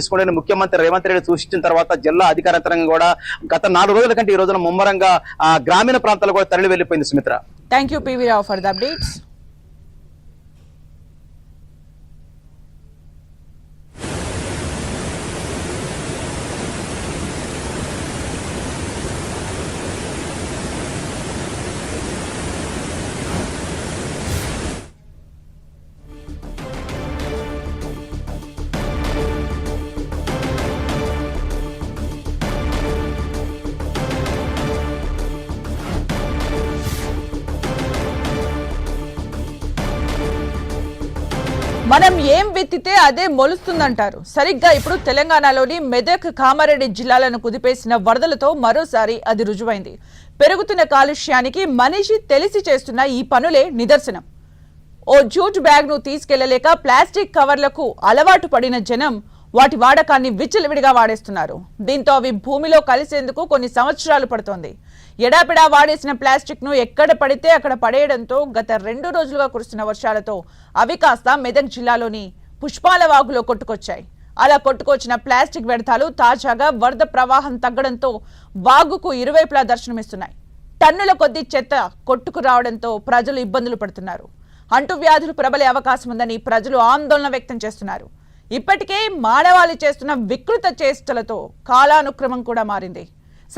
తీసుకోవడానికి ముఖ్యమంత్రి రేవంత్ రెడ్డి సూచించిన తర్వాత జిల్లా అధికార కూడా గత నాలుగు రోజుల కంటే ఈ రోజున ముమ్మరంగా ఆ, గ్రామీణ ప్రాంతాలు కూడా తరలి వెళ్ళిపోయింది Sumitra thank you PV for the updates మనం ఏం విత్తితే అదే మొలుస్తుందంటారు. సరిగ్గా ఇప్పుడు తెలంగాణలోని మెదక్ కామారెడ్డి జిల్లాలను కుదిపేసిన వరదలతో మరోసారి అది రుజువైంది. పెరుగుతున్న కాలుష్యానికి మనిషి తెలిసి చేస్తున్న ఈ పనులే నిదర్శనం. ఓ జూట్ బ్యాగ్ను తీసుకెళ్ళలేక ప్లాస్టిక్ కవర్లకు అలవాటు పడిన జనం వాటి వాడకాన్ని విచ్చలవిడిగా వాడేస్తున్నారు. దీంతో అవి భూమిలో కలిసేందుకు కొన్ని సంవత్సరాలు పడుతోంది. ఎడాపెడా వాడేసిన ప్లాస్టిక్ను ఎక్కడ పడితే అక్కడ పడేయడంతో గత రెండు రోజులుగా కురుస్తున్న వర్షాలతో అవి కాస్త మెదక్ జిల్లాలోని పుష్పాల వాగులో కొట్టుకొచ్చాయి. అలా కొట్టుకొచ్చిన ప్లాస్టిక్ వ్యర్థాలు తాజాగా వరద ప్రవాహం తగ్గడంతో వాగుకు ఇరువైపులా దర్శనమిస్తున్నాయి. టన్నుల కొద్దీ చెత్త కొట్టుకు రావడంతో ప్రజలు ఇబ్బందులు పడుతున్నారు. అంటువ్యాధులు ప్రబలే అవకాశం ఉందని ప్రజలు ఆందోళన వ్యక్తం చేస్తున్నారు. ఇప్పటికే మానవాళి చేస్తున్న వికృత చేష్టలతో కాలానుక్రమం కూడా మారింది.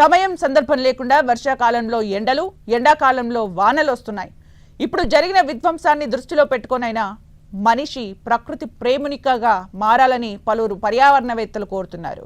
సమయం సందర్భం లేకుండా వర్షాకాలంలో ఎండలు ఎండాకాలంలో వానలు వస్తున్నాయి. ఇప్పుడు జరిగిన విధ్వంసాన్ని దృష్టిలో పెట్టుకొనైనా మనిషి ప్రకృతి ప్రేమినికగా మారాలని పలువురు పర్యావరణవేత్తలు కోరుతున్నారు.